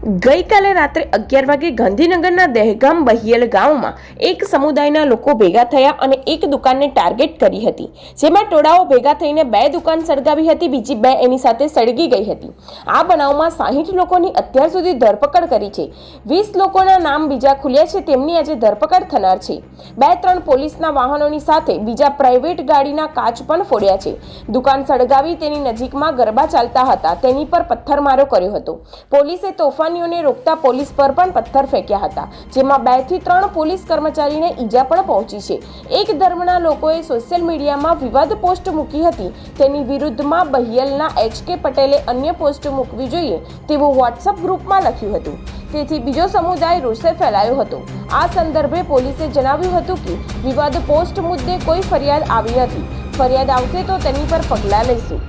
ગઈકાલે રાત્રે અગિયાર વાગે ગાંધીનગરના દહેગામ બહિયલ ગામમાં એક સમુદાયના લોકો ભેગા થયા અને એક દુકાનને ટાર્ગેટ કરી હતી. જેમાં ટોળાઓ ભેગા થઈને બે દુકાન સળગાવી હતી, બીજી બે એની સાથે સળગી ગઈ હતી. આ બનાવમાં સાહીઠ લોકોની અત્યાર સુધી ધરપકડ કરી છે. વીસ લોકોના નામ બીજા ખુલ્યા છે, તેમની આજે ધરપકડ થનાર છે. બે ત્રણ પોલીસના વાહનોની સાથે બીજા પ્રાઇવેટ ગાડીના કાચ પણ ફોડ્યા છે. દુકાન સળગાવી તેની નજીકમાં ગરબા ચાલતા હતા, તેની પર પથ્થરમારો કર્યો હતો. પોલીસે તોફાનીઓને રોકતા પોલીસ પર પણ પથ્થર ફેંક્યા હતા, જેમાં બેથી ત્રણ પોલીસ કર્મચારીને ઈજા પણ પહોંચી છે. એક ધર્મના લોકોએ સોશિયલ મીડિયામાં વિવાદ પોસ્ટ મૂકી હતી, તેની વિરુદ્ધમાં બહિયલના એચ કે પટેલે અન્ય પોસ્ટ મૂકવી જોઈએ તેવું વોટ્સઅપ ગ્રુપમાં લખ્યું હતું. તેથી બીજો સમુદાય રોષે ફેલાયો હતો. આ સંદર્ભે પોલીસે જણાવ્યું હતું કે, વિવાદ પોસ્ટ મુદ્દે કોઈ ફરિયાદ આવી નથી. ફરિયાદ આવશે તો તેની પર પગલાં લઈશું.